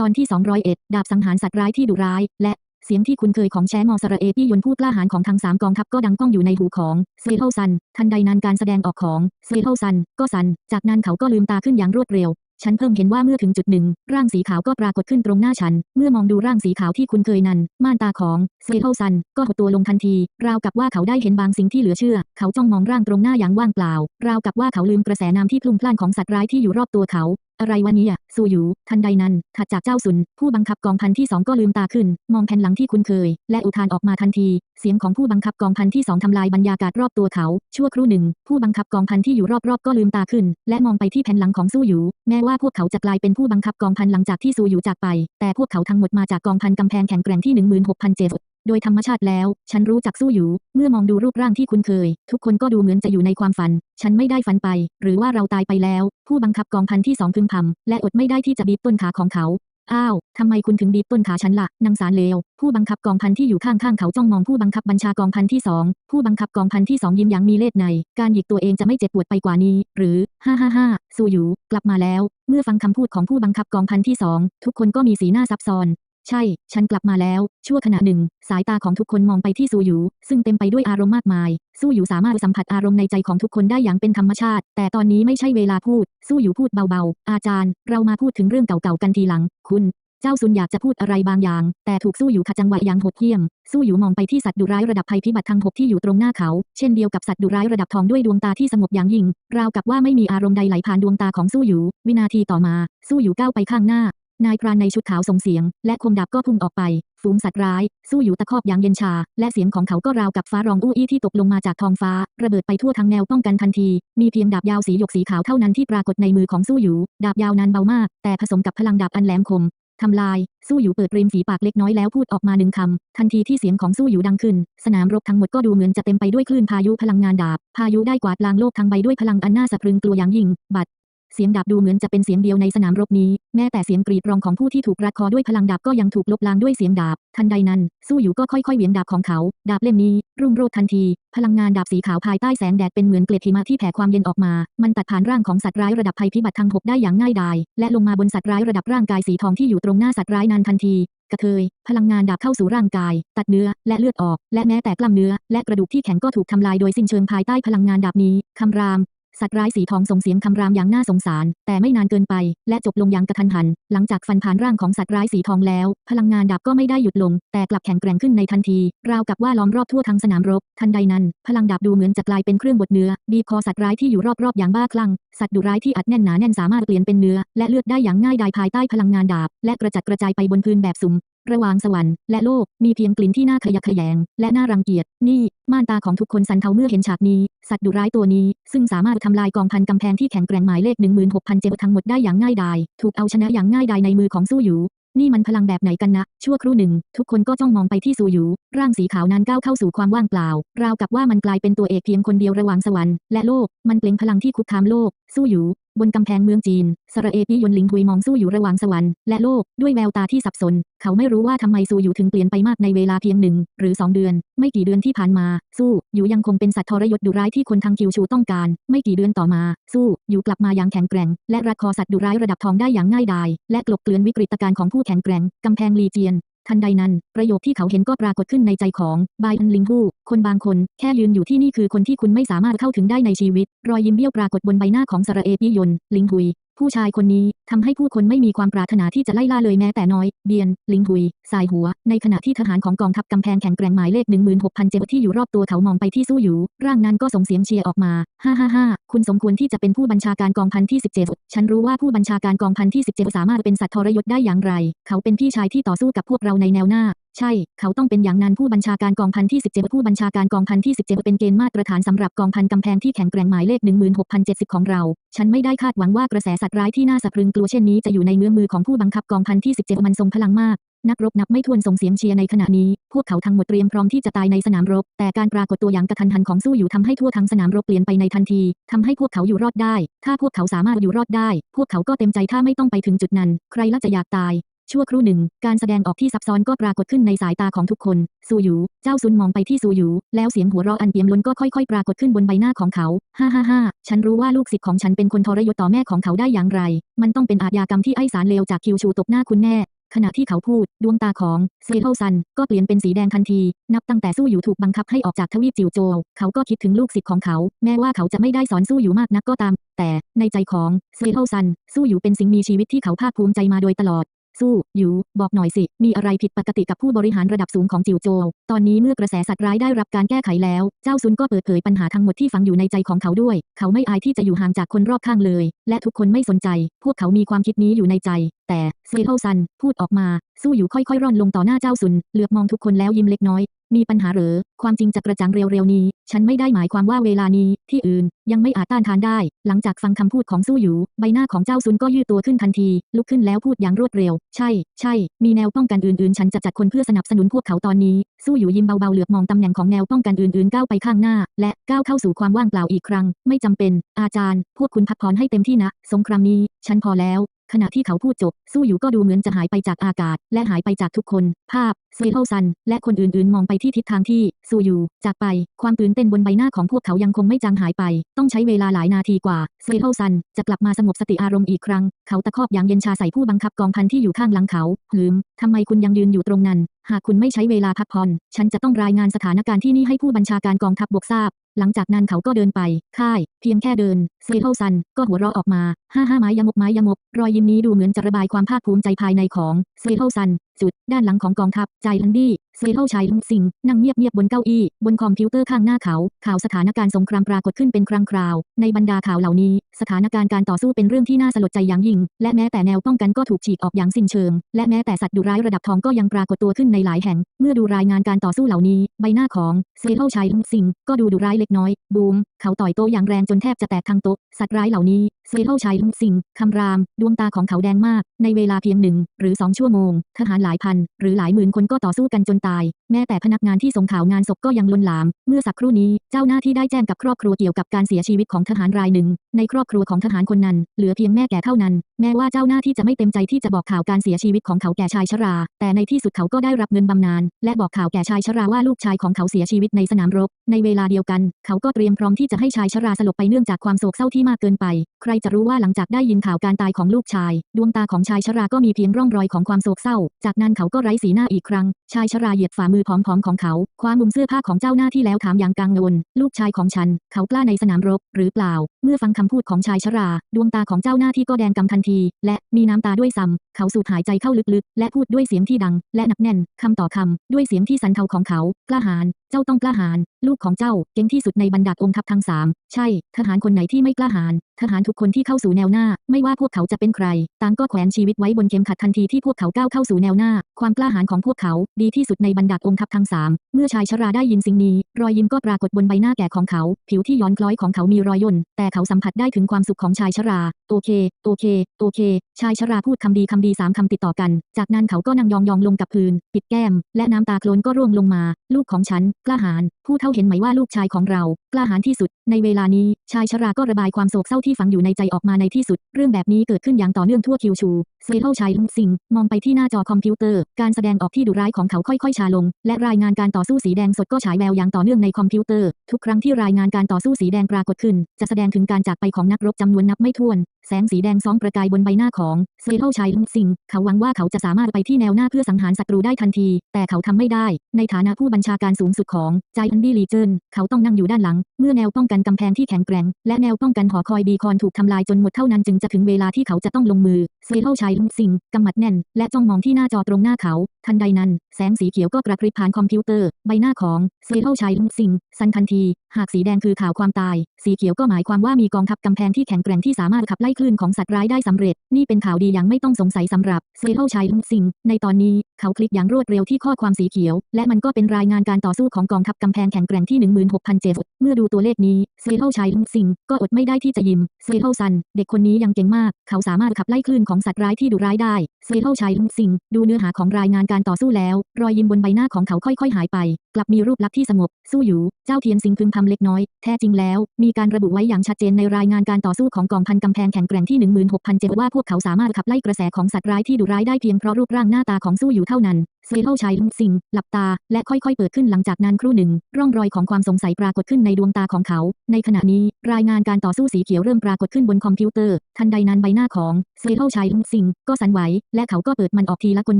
ตอนที่ 201 ดาบสังหารสัตว์ร้ายที่ดุร้าย และเสียงที่คุ้นเคยของแชมอสระเอที่ยนผู้กล้าหาญของทั้งสามกองทัพก็ดังก้องอยู่ในหูของเซเทลซัน ทันใดนั้นการแสดงออกของเซเทลซัน ก็สัน จากนั้นเขาก็ลืมตาขึ้นอย่างรวดเร็ว ฉันเพิ่มเห็นว่าเมื่อถึงจุดหนึ่ง ร่างสีขาวก็ปรากฏขึ้นตรงหน้าฉัน เมื่อมองดูร่างสีขาวที่คุ้นเคยนั้น ม่านตาของเซเทลซัน ก็หดตัวลงทันที ราวกับว่าเขาได้เห็นบางสิ่งที่เหลือเชื่อ เขาจ้องมองร่างตรงหน้าอย่างว่างเปล่า ราวกับว่าเขาลืมกระแสน้ำที่พลุ่งพล่านของสัตว์ร้ายที่อยู่รอบตัวเขา อะไรวะเนี่ยซูยูทันใดนั้น ถัดจากเจ้าสุน ผู้บังคับกองพันที่สองก็ลืมตาขึ้น มองแผ่นหลังที่คุ้นเคย และอุทานออกมาทันที เสียงของผู้บังคับกองพันที่สองทำลายบรรยากาศรอบตัวเขา ชั่วครู่หนึ่ง ผู้บังคับกองพันที่อยู่รอบๆ ก็ลืมตาขึ้น และมองไปที่แผ่นหลังของซูหยูแม้ว่าพวกเขาจะกลายเป็นผู้บังคับกองพันหลังจากที่ซูหยูจากไป แต่พวกเขาทั้งหมดมาจากกองพันกำแพงแข็งแกร่งที่ 16,007 โดยธรรมชาติแล้ว ฉันรู้จักสู้อยู่ เมื่อมองดูรูปร่างที่คุ้นเคย ทุกคนก็ดูเหมือนจะอยู่ในความฝัน ฉันไม่ได้ฝันไป หรือว่าเราตายไปแล้ว ผู้บังคับกองพันที่สองพึมพำและอดไม่ได้ที่จะบีบต้นขาของเขาอ้าว ทำไมคุณถึงบีบต้นขาฉันละ่ะ นางสารเลว ผู้บังคับกองพันที่อยู่ข้างๆเขาจ้องมองผู้บังคับบัญชากองพันที่สอง ผู้บังคับกองพันที่สองยิ้มอย่างมีเล่ห์ใน การหยิกตัวเองจะไม่เจ็บปวดไปกว่านี้ หรือ ฮ่าฮ่าฮ่าซูอยู่ กลับมาแล้ว เมื่อฟังคำพูดของผู้บังคับกองพันที่สอง ทุกคนก็มีสีหน้าซับซ้อน ใช่ ฉันกลับมาแล้ว ชั่วขณะหนึ่ง สายตาของทุกคนมองไปที่ซูหยู ซึ่งเต็มไปด้วยอารมณ์มากมาย ซูหยูสามารถสัมผัสอารมณ์ในใจของทุกคนได้อย่างเป็นธรรมชาติ แต่ตอนนี้ไม่ใช่เวลาพูด ซูหยูพูดเบาๆ อาจารย์ เรามาพูดถึงเรื่องเก่าๆกันทีหลัง คุณเจ้าซุนอยากจะพูดอะไรบางอย่าง แต่ถูกสู้อยู่ขัดจังหวะอย่างโหดเหี้ยม สู้อยู่มองไปที่สัตว์ดุร้ายระดับภัยพิบัติทางหกที่อยู่ตรงหน้าเขา เช่นเดียวกับสัตว์ดุร้ายระดับทองด้วยดวงตาที่สงบอย่างยิ่ง ราวกับว่าไม่มีอารมณ์ใดไหลผ่านดวงตาของสู้อยู่ วินาทีต่อมา สู้อยู่ก้าวไปข้างหน้า นายพรานในชุดขาวส่งเสียง และคมดาบก็พุ่งออกไป ฝูงสัตว์ร้าย สู้อยู่ตะคอบอย่างเย็นชา และเสียงของเขาก็ราวกับฟ้าร้องอู้อี้ที่ตกลงมาจากท้องฟ้า ระเบิดไปทั่วทั้งแนวป้องกันทันที มีเพียงดาบยาวสีหยกสีขาวเท่านั้นที่ปรากฏในมือของสู้อยู่ ดาบยาวนั้นเบามาก แต่ผสมกับพลังดาบอันแหลมคมทำลาย สู้อยู่เปิดริมฝีปากเล็กน้อยแล้วพูดออกมาหนึ่งคำ ทันทีที่เสียงของสู้อยู่ดังขึ้น สนามรบทั้งหมดก็ดูเหมือนจะเต็มไปด้วยคลื่นพายุพลังงานดาบ พายุได้กวาดล้างโลกทั้งใบด้วยพลังอันน่าสะพรึงกลัวอย่างยิ่ง บัด เสียงดาบดูเหมือนจะเป็นเสียงเดียวในสนามรบนี้ แม้แต่เสียงกรีดร้องของผู้ที่ถูกรัดคอด้วยพลังดาบก็ยังถูกลบล้างด้วยเสียงดาบ ทันใดนั้น สู้อยู่ก็ค่อยๆเหวี่ยงดาบของเขา ดาบเล่มนี้ รุ่งโรจน์ทันที พลังงานดาบสีขาวภายใต้แสงแดดเป็นเหมือนเกล็ดหิมะที่แผ่ความเย็นออกมา มันตัดผ่านร่างของสัตว์ร้ายระดับภัยพิบัติทางหกได้อย่างง่ายดาย และลงมาบนสัตว์ร้ายระดับร่างกายสีทองที่อยู่ตรงหน้าสัตว์ร้ายนั้นทันทีกระเทย พลังงานดาบเข้าสู่ร่างกาย ตัดเนื้อ และเลือดออก และแม้แต่กล้ามเนื้อ และกระดูกที่แข็งก็ถูกทำลายโดยสิ้นเชิงภายใต้พลังงานดาบนี้ คำราม สัตว์ร้ายสีทองส่งเสียงคำรามอย่างน่าสงสาร แต่ไม่นานเกินไป และจบลงอย่างกระทันหัน หลังจากฟันผ่านร่างของสัตว์ร้ายสีทองแล้ว พลังงานดาบก็ไม่ได้หยุดลง แต่กลับแข็งแกร่งขึ้นในทันที ราวกับว่าล้อมรอบทั่วทั้งสนามรบ ทันใดนั้น พลังดาบดูเหมือนจะกลายเป็นเครื่องบดเนื้อ บีบคอสัตว์ร้ายที่อยู่รอบๆอย่างบ้าคลั่ง สัตว์ดุร้ายที่อัดแน่นหนาแน่นสามารถเปลี่ยนเป็นเนื้อ และเลือดได้อย่างง่ายดายภายใต้พลังงานดาบ และกระจัดกระจายไปบนพื้นแบบสุ่ม ระหว่างสวรรค์และโลกมีเพียงกลิ่นที่น่าขยะแขยง และน่ารังเกียจ นี่ ม่านตาของทุกคนสันเทาเมื่อเห็นฉากนี้ สัตว์ดุร้ายตัวนี้ ซึ่งสามารถทำลายกองพันกำแพงที่แข็งแกร่งหมายเลข16,000เจบทั้งหมดได้อย่างง่ายดาย ถูกเอาชนะอย่างง่ายดายในมือของสู้อยู่นี่มันพลังแบบไหนกันนะ ชั่วครู่หนึ่ง ทุกคนก็จ้องมองไปที่ซูหยูร่างสีขาวนั้นก้าวเข้าสู่ความว่างเปล่า ราวกับว่ามันกลายเป็นตัวเอกเพียงคนเดียวระหว่างสวรรค์และโลก มันเปล่งพลังที่คุกคามโลกสู้หยู บนกำแพงเมืองจีน สระเอปียนหลิงทุยมองสู้อยู่ระหว่างสวรรค์และโลก ด้วยแววตาที่สับสน เขาไม่รู้ว่าทำไมซูอยู่ถึงเปลี่ยนไปมากในเวลาเพียงหนึ่งหรือสองเดือน ไม่กี่เดือนที่ผ่านมา สู้อยู่ยังคงเป็นสัตว์ทรยศดุร้ายที่คนทางคิวชูต้องการ ไม่กี่เดือนต่อมา สู้อยู่กลับมาอย่างแข็งแกร่ง และรัดคอสัตว์ดุร้ายระดับทองได้อย่างง่ายดาย และกลบเกลื่อนวิกฤตการณ์ของผู้แข็งแกร่งกำแพงลีเจียน ทันใดนั้น ประโยคที่เขาเห็นก็ปรากฏขึ้นในใจของบายอันลิงฮูคนบางคนแค่ยืนอยู่ที่นี่คือคนที่คุณไม่สามารถเข้าถึงได้ในชีวิต รอยยิ้มเบี้ยวปรากฏบนใบหน้าของสระเอปิยนลิงฮุย ผู้ชายคนนี้ทำให้ผู้คนไม่มีความปรารถนาที่จะไล่ล่าเลยแม้แต่น้อย เบียน ลิงฮุย สายหัว ในขณะที่ทหารของกองทัพกำแพงแข็งแกร่งหมายเลข16,000เจบที่อยู่รอบตัวเขามองไปที่สู้อยู่ ร่างนั้นก็ส่งเสียงเชียร์ออกมา ฮ่าฮ่าฮ่าคุณสมควรที่จะเป็นผู้บัญชาการกองพันที่17ฉันรู้ว่าผู้บัญชาการกองพันที่17สามารถเป็นสัตว์ทรยศได้อย่างไร เขาเป็นพี่ชายที่ต่อสู้กับพวกเราในแนวหน้า ใช่ เขาต้องเป็นอย่างนั้นผู้บัญชาการกองพันที่17ผู้บัญชาการกองพันที่17เป็นเกณฑ์มาตรฐานสำหรับกองพันกำแพงที่แข็งแกร่งหมายเลข16,070 ของเรา ฉันไม่ได้คาดหวังว่ากระแสสัตว์ร้ายที่น่าสะพรึงกลัวเช่นนี้จะอยู่ในเนื้อมือของผู้บังคับกองพันที่17มันทรงพลังมากนักรบนับไม่ถ้วนส่งเสียงเชียร์ในขณะนี้ พวกเขาทั้งหมดเตรียมพร้อมที่จะตายในสนามรบ แต่การปรากฏตัวอย่างกระทันหันของสู้อยู่ทำให้ทั่วทั้งสนามรบเปลี่ยนไปในทันทีทำให้พวกเขาอยู่รอดได้ ถ้าพวกเขาสามารถอยู่รอดได้ พวกเขาก็เต็มใจถ้าไม่ต้องไปถึงจุดนั้น ใครล่ะจะอยากตาย ชั่วครู่หนึ่ง การแสดงออกที่ซับซ้อนก็ปรากฏขึ้นในสายตาของทุกคน ซูหยู เจ้าซุนมองไปที่ซูหยู แล้วเสียงหัวเราะอันเปี่ยมล้นก็ค่อยๆ ปรากฏขึ้นบนใบหน้าของเขา ฮ่าฮ่าฮ่าฉันรู้ว่าลูกศิษย์ของฉันเป็นคนทรยศต่อแม่ของเขาได้อย่างไร มันต้องเป็นอาชญากรรมที่ไอสารเลวจากคิวชูตบหน้าคุณแน่ขณะที่เขาพูด ดวงตาของเซเทิลซันก็เปลี่ยนเป็นสีแดงทันที นับตั้งแต่สู้อยู่ถูกบังคับให้ออกจากทวีปจิวโจวเขาก็คิดถึงลูกศิษย์ของเขา แม้ว่าเขาจะไม่ได้สอนสู้อยู่มากนักก็ตาม แต่ในใจของเซเทลซันสู้อยู่เป็นสิ่งมีชีวิตที่เขาภาคภูมิใจมาโดยตลอด สู้อยู่บอกหน่อยสิ มีอะไรผิดปกติกับผู้บริหารระดับสูงของจิวโจว ตอนนี้เมื่อกระแสสัตว์ร้ายได้รับการแก้ไขแล้ว เจ้าซุนก็เปิดเผยปัญหาทั้งหมดที่ฝังอยู่ในใจของเขาด้วย เขาไม่อายที่จะอยู่ห่างจากคนรอบข้างเลย และทุกคนไม่สนใจ พวกเขามีความคิดนี้อยู่ในใจ แต่เซเทิลซันพูดออกมา สู้อยู่ค่อยๆ ร่อนลงต่อหน้าเจ้าซุน เหลือบมองทุกคนแล้วยิ้มเล็กน้อย มีปัญหาเหรอความจริงจะกระจ่างเร็วๆนี้ ฉันไม่ได้หมายความว่าเวลานี้ที่อื่น ยังไม่อาจต้านทานได้ หลังจากฟังคำพูดของสู้อยู่ ใบหน้าของเจ้าซุนก็ยืดตัวขึ้นทันที ลุกขึ้นแล้วพูดอย่างรวดเร็ว ใช่ ใช่ มีแนวป้องกันอื่นๆ ฉันจะจัดคนเพื่อสนับสนุนพวกเขาตอนนี้ สู้อยู่ยิ้มเบาๆ เหลือบมองตำแหน่งของแนวป้องกันอื่นๆ ก้าวไปข้างหน้า และก้าวเข้าสู่ความว่างเปล่าอีกครั้ง ไม่จำเป็น อาจารย์ พวกคุณพักผ่อนให้เต็มที่นะ สงครามนี้ ฉันพอแล้ว ขณะที่เขาพูดจบ สู้อยู่ก็ดูเหมือนจะหายไปจากอากาศ และหายไปจากทุกคน ภาพเซเทิลซัน และคนอื่นๆ มองไปที่ทิศทางที่ซูอยู่จากไป ความตื่นเต้นบนใบหน้าของพวกเขายังคงไม่จางหายไป ต้องใช้เวลาหลายนาทีกว่าเซเทิลซัน จะกลับมาสงบสติอารมณ์อีกครั้ง เขาตะคอกอย่างเย็นชาใส่ผู้บังคับกองพันที่อยู่ข้างหลังเขาหืมทำไมคุณยังยืนอยู่ตรงนั้น หากคุณไม่ใช้เวลาพักผ่อน ฉันจะต้องรายงานสถานการณ์ที่นี่ให้ผู้บัญชาการกองทัพบกทราบหลังจากนั้นเขาก็เดินไป ค่าย เพียงแค่เดิน เซเทิลซัน ก็หัวเราะออกมา ห้าห้าไม้ยมกไม้ยมก รอยยิ้มนี้ดูเหมือนจะระบายความภาคภูมิใจภายในของ เซเทิลซัน จุด ด้านหลังของกองทัพ ใจฮันดี้ เซเทิลชายลุงสิง นั่งเงียบๆบนเก้าอี้ บนคอมพิวเตอร์ข้างหน้าเขา ข่าวสถานการณ์สงครามปรากฏขึ้นเป็นครั้งคราว ในบรรดาข่าวเหล่านี้ สถานการณ์การต่อสู้เป็นเรื่องที่น่าสลดใจอย่างยิ่ง และแม้แต่แนวป้องกันก็ถูกฉีกออกอย่างสิ้นเชิง และแม้แต่สัตว์ดุร้ายระดับทองก็ยังปรากฏตัวขึ้นในหลายแห่ง เมื่อดูรายงานการต่อสู้เหล่านี้ ใบหน้าของ เซเทลชายลุงสิง ก็ดูดุร้ายเล็กน้อย บูม เขาต่อยโตอย่างแรงจนแทบจะแตกทั้งโต๊ะ สัตว์ร้ายเหล่านี้เซเทลชายลุงสิงคำราม ดวงตาของเขาแดงมาก ในเวลาเพียงหนึ่งหรือสองชั่วโมง ทหารหลายพัน หรือหลายหมื่นคนก็ต่อสู้กันจนตาย แม้แต่พนักงานที่ส่งข่าวงานศพก็ยังลวนลาม เมื่อสักครู่นี้ เจ้าหน้าที่ได้แจ้งกับครอบครัวเกี่ยวกับการเสียชีวิตของทหารรายหนึ่ง ในครอบครัวของทหารคนนั้น เหลือเพียงแม่แก่เท่านั้น แม้ว่าเจ้าหน้าที่จะไม่เต็มใจที่จะบอกข่าวการเสียชีวิตของเขาแก่ชายชรา แต่ในที่สุดเขาก็ได้รับเงินบำนาญและบอกข่าวแก่ชายชราว่าลูกชายของเขาเสียชีวิตในสนามรบ ในเวลาเดียวกันเขาก็เตรียมพร้อมที่จะให้ชายชราสลบไปเนื่องจากความโศกเศร้าที่มากเกินไป ใครจะรู้ว่าหลังจากได้ยินข่าวการตายของลูกชาย ดวงตาของชายชราก็มีเพียงร่องรอยของความโศกเศร้า จากนั้นเขาก็ไร้สีหน้าอีกครั้ง ชายชราเหยียดฝ่ามือผอมๆของเขา คว้ามุมเสื้อผ้าของเจ้าหน้าที่แล้วถามอย่างกังวล ลูกชายของฉัน เขากล้าในสนามรบ หรือเปล่า เมื่อฟังคำพูดของชายชรา ดวงตาของเจ้าหน้าที่ก็แดงกำทันที และมีน้ำตาด้วยซ้ำเขาสูดหายใจเข้าลึกๆ และพูดด้วยเสียงที่ดัง และหนักแน่นคำต่อคำด้วยเสียงที่สันเทาของเขา กล้าหาญเจ้าต้องกล้าหาญลูกของเจ้าเก่งที่สุดในบรรดาองค์ทัพทั้งสามใช่ ทหารคนไหนที่ไม่กล้าหาญ ทหารทุกคนที่เข้าสู่แนวหน้า ไม่ว่าพวกเขาจะเป็นใคร ต่างก็แขวนชีวิตไว้บนเข็มขัดทันทีที่พวกเขาก้าวเข้าสู่แนวหน้า ความกล้าหาญของพวกเขา ดีที่สุดในบรรดาองค์ทัพทั้งสามเมื่อชายชราได้ยินสิ่งนี้ รอยยิ้มก็ปรากฏบนใบหน้าแก่ของเขา ผิวที่ย้อนคล้อยของเขามีรอยย่นแต่เขาสัมผัสได้ถึงความสุขของชายชรา โอเค โอเค โอเค ชายชราพูดคำดีคำดีสามคำติดต่อกัน จากนั้นเขาก็นั่งยองยองลงกับพื้น ปิดแก้ม และน้ำตาโคลนก็ร่วงลงมา ลูกของฉัน กล้าหาญผู้เท่าเห็นไหมว่าลูกชายของเรา กล้าหาญที่สุด ในเวลานี้ชายชราก็ระบายความโศกเศร้าที่ฝังอยู่ในใจออกมาในที่สุด เรื่องแบบนี้เกิดขึ้นอย่างต่อเนื่องทั่วคิวชูเซเทลชายลุงสิงมองไปที่หน้าจอคอมพิวเตอร์ การแสดงออกที่ดุร้ายของเขาค่อยๆชาลง และรายงานการต่อสู้สีแดงสดก็ฉายแววอย่างต่อเนื่องในคอมพิวเตอร์ ทุกครั้งที่รายงานการต่อสู้สีแดงปรากฏขึ้น จะแสดงถึงการจากไปของนักรบจำนวนนับไม่ถ้วนแสงสีแดงซ้องประกายบนใบหน้าของเซเทลชายลุงสิง เขาหวังว่าเขาจะสามารถไปที่แนวหน้าเพื่อสังหารศัตรูได้ทันที แต่เขาทำไม่ได้ ในฐานะผู้บัญชาการสูงสุดของใจอันดี้ลีเจนเขาต้องนั่งอยู่ด้านหลัง เมื่อแนวป้องกันกำแพงที่แข็งแกร่ง และแนวป้องกันหอคอยบีคอนถูกทำลายจนหมดเท่านั้นจึงจะถึงเวลาที่เขาจะต้องลงมือเซเทลชายลุงสิงกำมัดแน่น และจ้องมองที่หน้าจอตรงหน้าเขา ทันใดนั้น แสงสีเขียวก็กระพริบผ่านคอมพิวเตอร์ ใบหน้าของเซเทลชายลุงสิง สันทันที หากสีแดงคือข่าวความตายสีเขียวก็หมายความว่ามีกองทัพกำแพงที่แข็งแกร่งที่สามารถขับไล่คลื่นของสัตว์ร้ายได้สำเร็จ นี่เป็นข่าวดีอย่างไม่ต้องสงสัยสำหรับเซเทลชายลุงสิง ในตอนนี้ เขาคลิกอย่างรวดเร็วที่ข้อความสีเขียว และมันก็เป็นรายงานการต่อสู้ของกองทัพกำแพงแข็งแกร่งที่ 16,007เมื่อดูตัวเลขนี้เซเทลชายลุงสิงก็อดไม่ได้ที่จะยิ้มเซเทลซัน เด็กคนนี้ยังเก่งมาก เขาสามารถขับไล่คลื่นของสัตว์ร้ายที่ดุร้ายได้เซเทลชายลุงสิงดูเนื้อหาของรายงานการต่อสู้แล้ว รอยยิ้มบนใบหน้าของเขาค่อยๆ หายไป กลับมีรูปลักษณ์ที่สงบ สู้อยู่ เจ้าเทียนสิงพึมพำเล็กน้อย แท้จริงแล้วมีมีการระบุไว้อย่างชัดเจนในรายงานการต่อสู้ของกองพันกำแพงแข็งแกร่งที่ 16,007ว่าพวกเขาสามารถขับไล่กระแสของสัตว์ร้ายที่ดุร้ายได้เพียงเพราะรูปร่างหน้าตาของสู้อยู่เท่านั้น เซเทลชายสิง หลับตา และค่อยๆ เปิดขึ้นหลังจากนั้นครู่หนึ่ง ร่องรอยของความสงสัยปรากฏขึ้นในดวงตาของเขา ในขณะนี้ รายงานการต่อสู้สีเขียวเริ่มปรากฏขึ้นบนคอมพิวเตอร์ ทันใดนั้นใบหน้าของเซเทลชายสิง ก็สั่นไหว และเขาก็เปิดมันออกทีละคน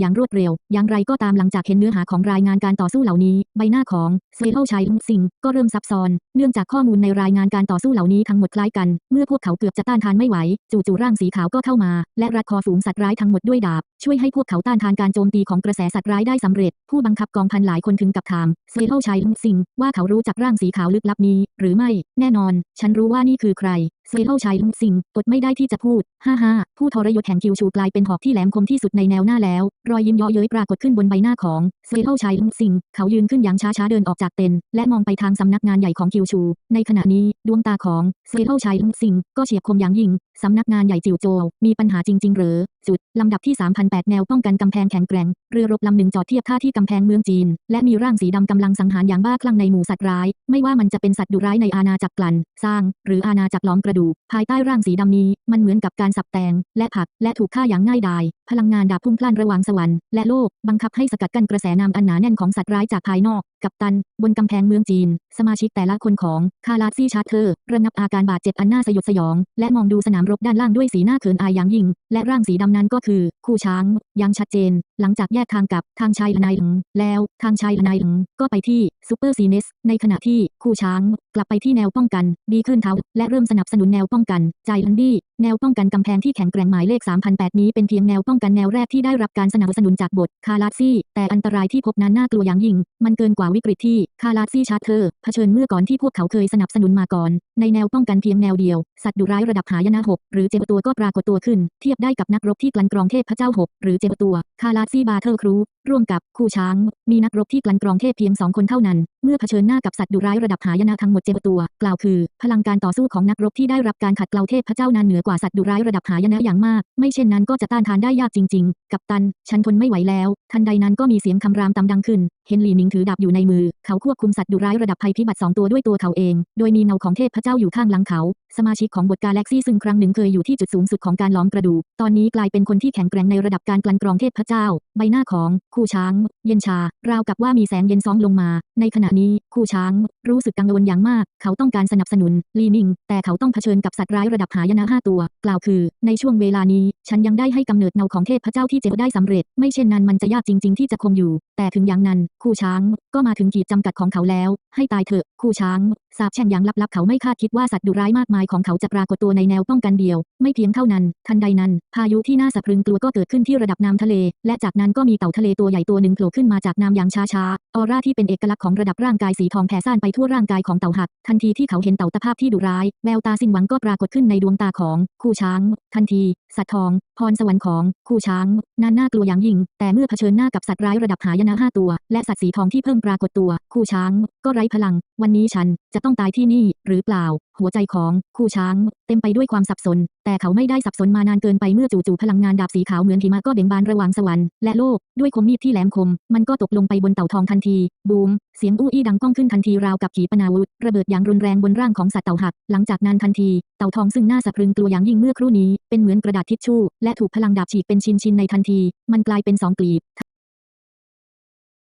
อย่างรวดเร็ว อย่างไรก็ตามหลังจากเห็นเนื้อหาของรายงานการต่อสู้เหล่านี้ ใบหน้าของเซเทลชายสิง ก็เริ่มซับซ้อน เนื่องจากข้อมูลในรายงานการต่อสู้เหล่านี้ทั้งหมดคล้ายกัน เมื่อพวกเขาเกือบจะต้านทานไม่ไหว จู่ๆร่างสีขาวก็เข้ามา และรัดคอฝูงสัตว์ร้ายทั้งหมดด้วยดาบ ช่วยให้พวกเขาต้านทานการโจมตีของกระแสสัตว์ร้ายได้สำเร็จ ผู้บังคับกองพันหลายคนถึงกับถามเซเทลชายซิงว่าเขารู้จักร่างสีขาวลึกลับนี้ หรือไม่ แน่นอน ฉันรู้ว่านี่คือใคร เซเทลชายลุงสิงอดไม่ได้ที่จะพูด ฮ่าฮ่าผู้ทรยศแห่งคิวชูกลายเป็นหอกที่แหลมคมที่สุดในแนวหน้าแล้ว รอยยิ้มยาะเย้ยปรากฏขึ้นบนใบหน้าของเซเทลชายลุงสิง เขายืนขึ้นอย่างช้าๆเดินออกจากเต็นท์และมองไปทางสำนักงานใหญ่ของคิวชู ในขณะนี้ดวงตาของเซเทลชายลุงสิงก็เฉียบคมอย่างยิ่งสำนักงานใหญ่จิวโจวมีปัญหาจริง ๆ หรอจุด ลำดับที่ 3008 แนวป้องกันกำแพงแข็งแกร่ง เรือรบลำหนึ่งจอดเทียบท่าที่กำแพงเมืองจีน และมีร่างสีดำกำลังสังหารอย่างบ้าคลั่งในหมู่สัตว์ร้าย ไม่ว่ามันจะเป็นสัตว์ดุร้ายในอาณาจักรกลั่น สร้าง หรืออาณาจักรล้อมกระดกภายใต้ร่างสีดำนี้ มันเหมือนกับการสับแตง และผัก และถูกฆ่าอย่างง่ายดาย พลังงานดาบพุ่งพล่านระหว่างสวรรค์และโลก บังคับให้สกัดกั้นกระแสน้ำอันหนาแน่นของสัตว์ร้ายจากภายนอกกัปตัน บนกำแพงเมืองจีน สมาชิกแต่ละคนของคาราซี่ชาร์เทอร์ระงับอาการบาดเจ็บอันน่าสยดสยอง และมองดูสนามรบด้านล่างด้วยสีหน้าเขินอายอย่างยิ่ง และร่างสีดำนั้นก็คือ คู่ช้างอยังชัดเจน หลังจากแยกทางกับทางชายนายหงแล้วทางชายนายหงก็ไปที่ซูเปอร์ซีเนสในขณะที่คู่ช้างกลับไปที่แนวป้องกัน ดีขึ้นเท้าและเริ่มสนับสนุนแนวป้องกันใจฮันดี้แนวป้องกันกำแพงที่แข็งแกร่งหมายเลข 3008 นี้เป็นเพียงแนวป้องกันแนวแรกที่ได้รับการสนับสนุนจากบทคาราซี่แต่อันตรายที่พบนั้นน่ากลัวอย่างยิ่ง มันเกินกว่าวิกฤตที่คาราซี่ชาร์เทอร์เผชิญเมื่อก่อนที่พวกเขาเคยสนับสนุนมาก่อน ในแนวป้องกันเพียงแนวเดียว สัตว์ดุร้ายระดับหายนะหกหรือเจบตัวก็ปรากฏตัวขึ้น เทียบได้กับนักรบที่กลั่นกรองเทพพระเจ้าหกหรือเจบตัว คาราซี่บาเทอร์ครูร่วมกับคู่ช้าง มีนักรบที่กลั่นกรองเทพเพียงสองคนเท่านั้นเมื่อเผชิญหน้ากับสัตว์ดุร้ายระดับหายนะทั้งหมดเจ็บตัว กล่าวคือ พลังการต่อสู้ของนักรบที่ได้รับการขัดเกลาเทพพระเจ้านั้นเหนือกว่าสัตว์ดุร้ายระดับหายนะอย่างมาก ไม่เช่นนั้นก็จะต้านทานได้ยากจริง ๆ กับตัน ฉันทนไม่ไหวแล้ว ทันใดนั้นก็มีเสียงคำรามตำดังขึ้น เห็นหลีหมิงถือดาบอยู่ในมือ เขาควบคุมสัตว์ดุร้ายระดับภัยพิบัติสองตัวด้วยตัวเขาเอง โดยมีเงาของเทพพระเจ้าอยู่ข้างหลังเขา สมาชิกของบทกาแล็กซี่ซึ่งครั้งหนึ่งเคยอยู่ที่จุดสูงสุดของการล้อมกระดูก ตอนนี้กลายเป็นคนที่แข็งแกร่งในระดับการกลั่นกรองเทพพระเจ้า ใบหน้าของคู่ช้าง เย็นชา ราวกับว่ามีแสงเย็นซ้องลงมา ในขณะนี้คู่ช้าง รู้สึกกังวลอย่างมาก เขาต้องการสนับสนุน ลีมิง แต่เขาต้องเผชิญกับสัตว์ร้ายระดับหายนะห้าตัว กล่าวคือ ในช่วงเวลานี้ ฉันยังได้ให้กำเนิดเงาของเทพพระเจ้าที่เจอได้สำเร็จ ไม่เช่นนั้นมันจะยากจริง ๆ ที่จะคงอยู่ แต่ถึงอย่างนั้น คู่ช้าง ก็มาถึงขีดจำกัดของเขาแล้ว ให้ตายเถอะ คู่ช้างสาบแช่งอย่างลับๆเขาไม่คาดคิดว่าสัตว์ดุร้ายมากมายของเขาจะปรากฏตัวในแนวป้องกันเดียว ไม่เพียงเท่านั้น ทันใดนั้น พายุที่น่าสะพรึงกลัวก็เกิดขึ้นที่ระดับน้ำทะเล และจากนั้นก็มีเต่าทะเลตัวใหญ่ตัวหนึ่งโผล่ขึ้นมาจากน้ำอย่างช้าๆออร่าที่เป็นเอกลักษณ์ของระดับร่างกายสีทองแผ่ซ่านไปทั่วร่างกายของเต่าหัก ทันทีที่เขาเห็นเต่าตะภาพที่ดุร้ายแววตาสิ้นหวังก็ปรากฏขึ้นในดวงตาของคู่ช้าง ทันที สัตว์ทอง พรสวรรค์ของคู่ช้างนั้นน่ากลัวอย่างยิ่ง แต่เมื่อเผชิญหน้ากับสัตว์ร้ายระดับหายนะห้าตัว และสัตว์สีทองที่เพิ่งปรากฏตัว คู่ช้าง ก็ไร้พลัง วันนี้ฉันจะต้องตายที่นี่ หรือเปล่า หัวใจของคู่ช้าง เต็มไปด้วยความสับสน แต่เขาไม่ได้สับสนมานานเกินไปเมื่อจู่ๆพลังงานดาบสีขาวเหมือนหิมะก็เบ่งบานระหว่างสวรรค์และโลกด้วยคมมีดที่แหลมคม มันก็ตกลงไปบนเต่าทองทันที บูม เสียงอู้อี้ดังก้องขึ้นทันทีราวกับขีปนาวุธระเบิดอย่างรุนแรงบนร่างของสัตว์เต่าหัก หลังจากนั้นทันทีเต่าทองซึ่งน่าสะพรึงกลัวอย่างยิ่งเมื่อครู่นี้ เป็นเหมือนกระดาษทิชชู่ และถูกพลังดาบฉีกเป็นชิ้นๆในทันที มันกลายเป็นสองกลีบ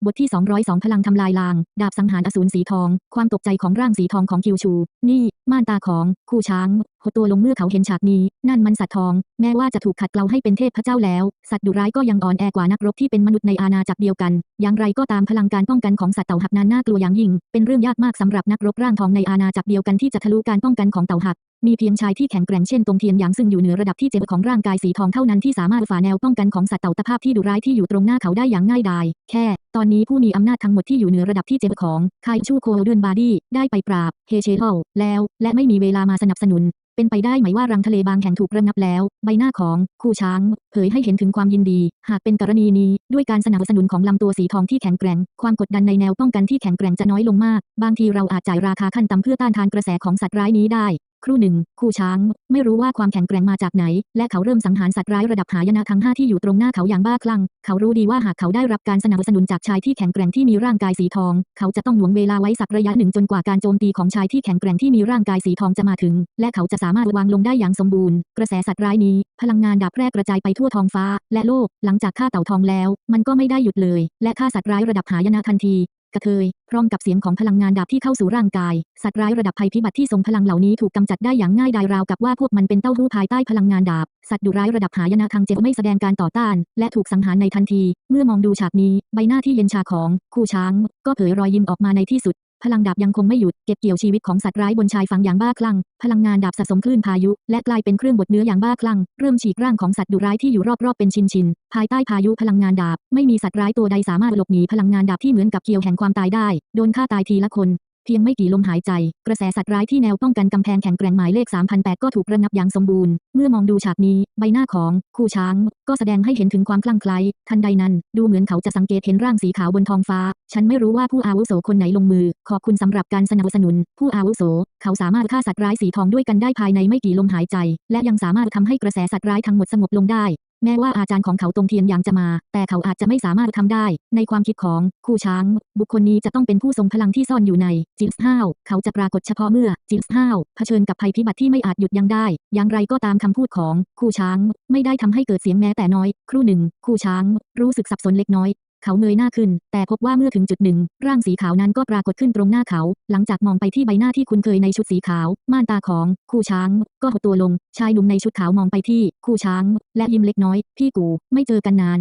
บทที่ 202 พลังทำลายลาง ดาบสังหารอสูรสีทอง ความตกใจของร่างสีทองของคิวชู นี่ ม่านตาของคู่ช้างหดตัวลงเมื่อเขาเห็นฉากนี้ นั่นมันสัตว์ทอง แม้ว่าจะถูกขัดเกลาให้เป็นเทพพระเจ้าแล้ว สัตว์ดุร้ายก็ยังอ่อนแอกว่านักรบที่เป็นมนุษย์ในอาณาจักรเดียวกัน อย่างไรก็ตามพลังการป้องกันของสัตว์เต่าหักนั้นน่ากลัวอย่างยิ่ง เป็นเรื่องยากมากสำหรับนักรบร่างทองในอาณาจักรเดียวกันที่จะทะลุการป้องกันของเต่าหัก มีเพียงชายที่แข็งแกร่งเช่นตงเทียนหยางซึ่งอยู่เหนือระดับที่เจ็บของร่างกายสีทองเท่านั้นที่สามารถฝ่าแนวป้องกันของสัตว์เต่าตะภาพที่ดุร้ายที่อยู่ตรงหน้าเขาได้อย่างง่ายดาย แค่ ตอนนี้ผู้มีอำนาจทั้งหมดที่อยู่เหนือระดับที่เจ็บของคายชูโคเดนบาดี้ได้ไปปราบเฮเชเทลแล้ว และไม่มีเวลามาสนับสนุนเป็นไปได้ไหมว่ารังทะเลบางแห่งถูกระงับแล้ว ใบหน้าของคู่ช้างเผยให้เห็นถึงความยินดี หากเป็นกรณีนี้ด้วยการสนับสนุนของลำตัวสีทองที่แข็งแกร่ง ความกดดันในแนวป้องกันที่แข็งแกร่งจะน้อยลงมาก บางทีเราอาจจ่ายราคาขั้นต่ำเพื่อต้านทานกระแสของสัตว์ร้ายนี้ได้ ครู่หนึ่ง คู่ช้าง ไม่รู้ว่าความแข็งแกร่งมาจากไหน และเขาเริ่มสังหารสัตว์ร้ายระดับหายนะทั้งห้าที่อยู่ตรงหน้าเขาอย่างบ้าคลั่ง เขารู้ดีว่าหากเขาได้รับการสนับสนุนจากชายที่แข็งแกร่งที่มีร่างกายสีทอง เขาจะต้องหน่วงเวลาไว้สักระยะหนึ่งจนกว่าการโจมตีของชายที่แข็งแกร่งที่มีร่างกายสีทองจะมาถึง และเขาจะสามารถวางลงได้อย่างสมบูรณ์ กระแสสัตว์ร้ายนี้ พลังงานดาบแพร่กระจายไปทั่วท้องฟ้า และโลก หลังจากฆ่าเต่าทองแล้ว มันก็ไม่ได้หยุดเลย และฆ่าสัตว์ร้ายระดับหายนะทันที กระเทย พร้อมกับเสียงของพลังงานดาบที่เข้าสู่ร่างกาย สัตว์ร้ายระดับภัยพิบัติที่ทรงพลังเหล่านี้ถูกกำจัดได้อย่างง่ายดายราวกับว่าพวกมันเป็นเต้าหู้ภายใต้พลังงานดาบ สัตว์ดุร้ายระดับหายนะทางเจ็ไม่แสดงการต่อต้าน และถูกสังหารในทันที เมื่อมองดูฉากนี้ ใบหน้าที่เย็นชาของ คู่ช้าง ก็เผยรอยยิ้มออกมาในที่สุด พลังดาบยังคงไม่หยุด เก็บเกี่ยวชีวิตของสัตว์ร้ายบนชายฝั่งอย่างบ้าคลั่ง พลังงานดาบสะสมคลื่นพายุ และกลายเป็นเครื่องบดเนื้ออย่างบ้าคลั่ง เริ่มฉีกร่างของสัตว์ดุร้ายที่อยู่รอบๆเป็นชิ้นๆ ภายใต้พายุพลังงานดาบ ไม่มีสัตว์ร้ายตัวใดสามารถหลบหนีพลังงานดาบที่เหมือนกับเกลียวแห่งความตายได้ โดนฆ่าตายทีละคน เพียงไม่กี่ลมหายใจ กระแสสัตว์ร้ายที่แนวป้องกันกำแพงแข็งแกร่งหมายเลข 3008 ก็ถูกระงับอย่างสมบูรณ์ เมื่อมองดูฉากนี้ ใบหน้าของคู่ช้าง ก็แสดงให้เห็นถึงความคลั่งไคล้ทันใดนั้น ดูเหมือนเขาจะสังเกตเห็นร่างสีขาวบนท้องฟ้า ฉันไม่รู้ว่าผู้อาวุโสคนไหนลงมือ ขอบคุณสำหรับการสนับสนุน ผู้อาวุโส เขาสามารถฆ่าสัตว์ร้ายสีทองด้วยกันได้ภายในไม่กี่ลมหายใจ และยังสามารถทำให้กระแสสัตว์ร้ายทั้งหมดสงบลงได้ แม้ว่าอาจารย์ของเขาตรงเทียนยังจะมา แต่เขาอาจจะไม่สามารถทำได้ ในความคิดของคู่ช้าง บุคคลนี้จะต้องเป็นผู้ทรงพลังที่ซ่อนอยู่ในจิสห้าวเขาจะปรากฏเฉพาะเมื่อจิสห้าวเผชิญกับภัยพิบัติที่ไม่อาจหยุดยั้งได้ อย่างไรก็ตามคำพูดของคู่ช้าง ไม่ได้ทำให้เกิดเสียงแม้แต่น้อย ครู่หนึ่ง คู่ช้าง รู้สึกสับสนเล็กน้อย เขาเงยหน้าขึ้น แต่พบว่าเมื่อถึงจุดหนึ่ง ร่างสีขาวนั้นก็ปรากฏขึ้นตรงหน้าเขา หลังจากมองไปที่ใบหน้าที่คุ้นเคยในชุดสีขาว ม่านตาของคู่ช้าง ก็หดตัวลง ชายหนุ่มในชุดขาวมองไปที่คู่ช้าง และยิ้มเล็กน้อย พี่กู ไม่เจอกันนาน